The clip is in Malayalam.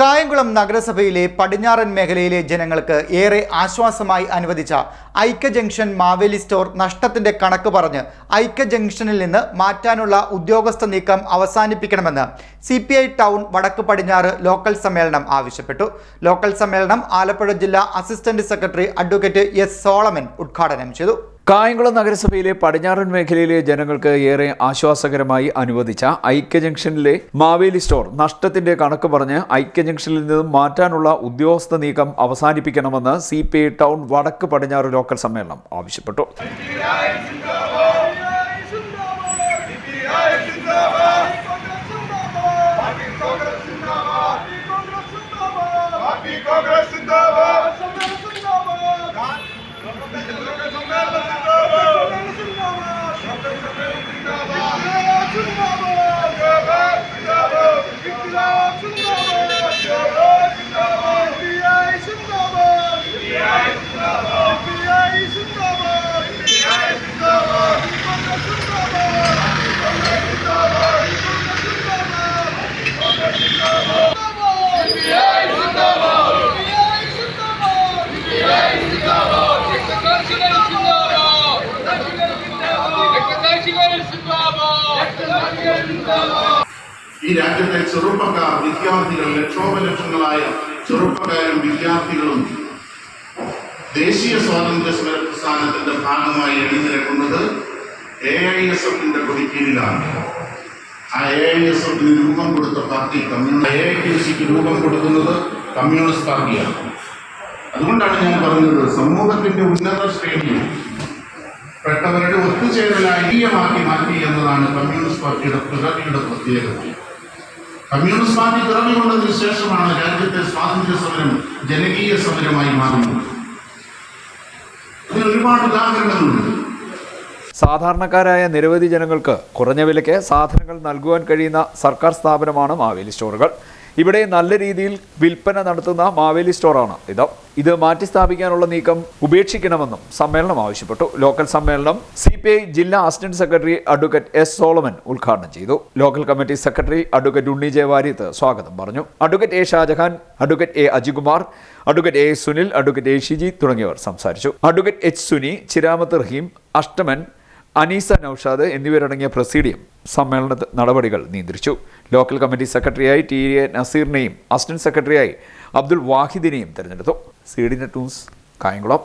കായംകുളം നഗരസഭയിലെ പടിഞ്ഞാറൻ മേഖലയിലെ ജനങ്ങൾക്ക് ഏറെ ആശ്വാസമായി അനുവദിച്ച ഐക്യ ജംഗ്ഷൻ മാവേലി സ്റ്റോർ നഷ്ടത്തിന്റെ കണക്ക് പറഞ്ഞ് ഐക്യ ജംഗ്ഷനിൽ നിന്ന് മാറ്റാനുള്ള ഉദ്യോഗസ്ഥ നീക്കം അവസാനിപ്പിക്കണമെന്ന് സി ടൗൺ വടക്ക് പടിഞ്ഞാറ് ലോക്കൽ സമ്മേളനം ആവശ്യപ്പെട്ടു. ലോക്കൽ സമ്മേളനം ആലപ്പുഴ ജില്ലാ assistant secretary advocate S Solomon ഉദ്ഘാടനം ചെയ്തു. കായംകുളം നഗരസഭയിലെ പടിഞ്ഞാറൻ മേഖലയിലെ ജനങ്ങൾക്ക് ഏറെ ആശ്വാസകരമായി അനുവദിച്ച ഐക്യ ജംഗ്ഷനിലെ മാവേലി സ്റ്റോർ നഷ്ടത്തിന്റെ കണക്ക് പറഞ്ഞ് ഐക്യ ജംഗ്ഷനിൽ നിന്നും മാറ്റാനുള്ള ഉദ്യോഗസ്ഥ നീക്കം അവസാനിപ്പിക്കണമെന്ന് സി ടൗൺ വടക്ക് പടിഞ്ഞാറ് ലോക്കൽ സമ്മേളനം ആവശ്യപ്പെട്ടു. ഈ രാജ്യത്തെ ചെറുപ്പക്കാർ വിദ്യാർത്ഥികൾ ലക്ഷോപലക്ഷങ്ങളായ ചെറുപ്പക്കാരും വിദ്യാർത്ഥികളും ദേശീയ സ്വാതന്ത്ര്യ സമര പ്രസ്ഥാനത്തിന്റെ ഭാഗമായി എഴുന്നേൽക്കുന്നത് എ ഐ എസ് എഫിന്റെ കൊടിക്കീഴിലാണ്. ആ എ ഐ എസ് എഫിന് രൂപം കൊടുത്ത പാർട്ടി സിക്ക് രൂപം കൊടുക്കുന്നത് കമ്മ്യൂണിസ്റ്റ് പാർട്ടിയാണ്. അതുകൊണ്ടാണ് ഞാൻ പറഞ്ഞത് സമൂഹത്തിന്റെ ഉന്നത ശ്രേണിയിൽ പെട്ടവരുടെ ഒത്തുചേരലായി മാറ്റി എന്നതാണ് കമ്മ്യൂണിസ്റ്റ് പാർട്ടിയുടെ പിറവിയുടെ പ്രത്യേകത. കമ്മ്യൂണിസ്റ്റ് പാർട്ടി പിറവി കൊണ്ടതിന് ശേഷമാണ് രാജ്യത്തെ സ്വാതന്ത്ര്യ സമരം ജനകീയ സമരമായി മാറുന്നത്. അതിന് ഒരുപാട് ഉദാഹരണങ്ങളുണ്ട്. സാധാരണക്കാരായ നിരവധി ജനങ്ങൾക്ക് കുറഞ്ഞ വിലയ്ക്ക് സാധനങ്ങൾ നൽകുവാൻ കഴിയുന്ന സർക്കാർ സ്ഥാപനമാണ് മാവേലി സ്റ്റോറുകൾ. ഇവിടെ നല്ല രീതിയിൽ വിൽപ്പന നടത്തുന്ന മാവേലി സ്റ്റോറാണ് ഇത്. ഇത് മാറ്റി സ്ഥാപിക്കാനുള്ള നീക്കം ഉപേക്ഷിക്കണമെന്നും സമ്മേളനം ആവശ്യപ്പെട്ടു. ലോക്കൽ സമ്മേളനം സി ജില്ലാ assistant secretary advocate S Solomon ഉദ്ഘാടനം ചെയ്തു. Local committee secretary advocate Unni J Variyath സ്വാഗതം പറഞ്ഞു. Advocate A Shajahan advocate A Ajikumar advocate A Sunil advocate A Shiji തുടങ്ങിയവർ സംസാരിച്ചു. അഡ്വക്കേറ്റ് എച്ച് സുനി ചിരാമത്ത് റഹീം അഷ്ടമൻ അനീസ നൌഷാദ് എന്നിവരടങ്ങിയ പ്രസീഡിയം സമ്മേളന നടപടികൾ നിയന്ത്രിച്ചു. ലോക്കൽ കമ്മിറ്റി സെക്രട്ടറിയായി ടി എ നസീറിനെയും അസിസ്റ്റന്റ് സെക്രട്ടറിയായി അബ്ദുൾ വാഹിദിനെയും തെരഞ്ഞെടുത്തു. C D news Kayamkulam.